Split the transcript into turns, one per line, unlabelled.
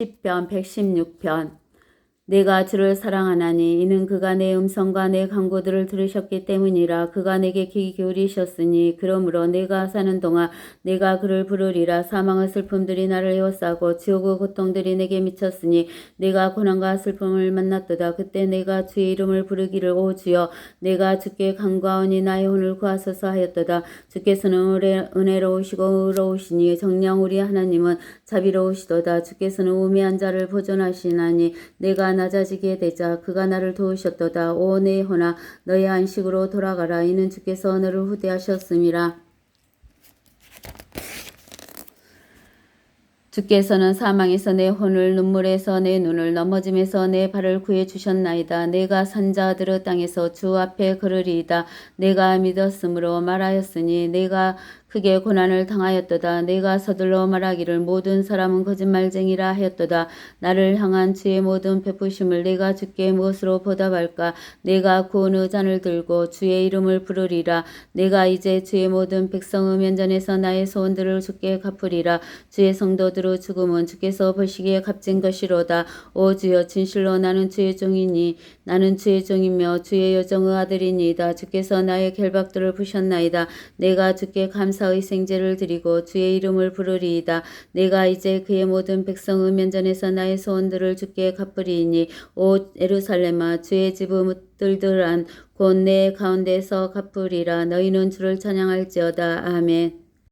10편 116편 내가 주를 사랑하나니 이는 그가 내 음성과 내 간구들을 들으셨기 때문이라 그가 내게 귀 기울이셨으니 그러므로 내가 사는 동안 내가 그를 부르리라. 사망의 슬픔들이 나를 에워싸고 지옥의 고통들이 내게 미쳤으니 내가 고난과 슬픔을 만났도다. 그때 내가 주의 이름을 부르기를 오 주여 내가 주께 간구하오니 나의 혼을 구하소서 하였도다. 주께서는 은혜, 은혜로우시고 의로우시니 정녕 우리 하나님은 자비로우시도다. 주께서는 우매한 자를 보존하시나니 내가 낮아지게 되자 그가 나를 도우셨도다 오 내 혼아 너의 안식으로 돌아가라 이는 주께서 너를 후대하셨음이라 주께서는 사망에서 내 혼을 눈물에서 내 눈을 넘어짐에서 내 발을 구해 주셨나이다. 내가 산자들의 땅에서 주 앞에 걸으리이다. 내가 믿었으므로 말하였으니 내가 크게 고난을 당하였도다. 내가 서둘러 말하기를 모든 사람은 거짓말쟁이라 하였도다. 나를 향한 주의 모든 베푸심을 내가 주께 무엇으로 보답할까? 내가 구원의 잔을 들고 주의 이름을 부르리라. 내가 이제 주의 모든 백성의 면전에서 나의 소원들을 주께 갚으리라. 주의 성도들의 죽음은 주께서 보시기에 값진 것이로다. 오 주여 진실로 나는 주의 종이니 나는 주의 종이며 주의 여정의 아들이니이다. 주께서 나의 결박들을 부셨나이다. 내가 주께 감사의 생제를 드리고 주의 이름을 부르리이다. 내가 이제 그의 모든 백성의 면전에서 나의 소원들을 주께 갚으리이니 오 에루살렘아 주의 집의 들들한 곧 내 가운데서 갚으리라. 너희는 주를 찬양할지어다. 아멘.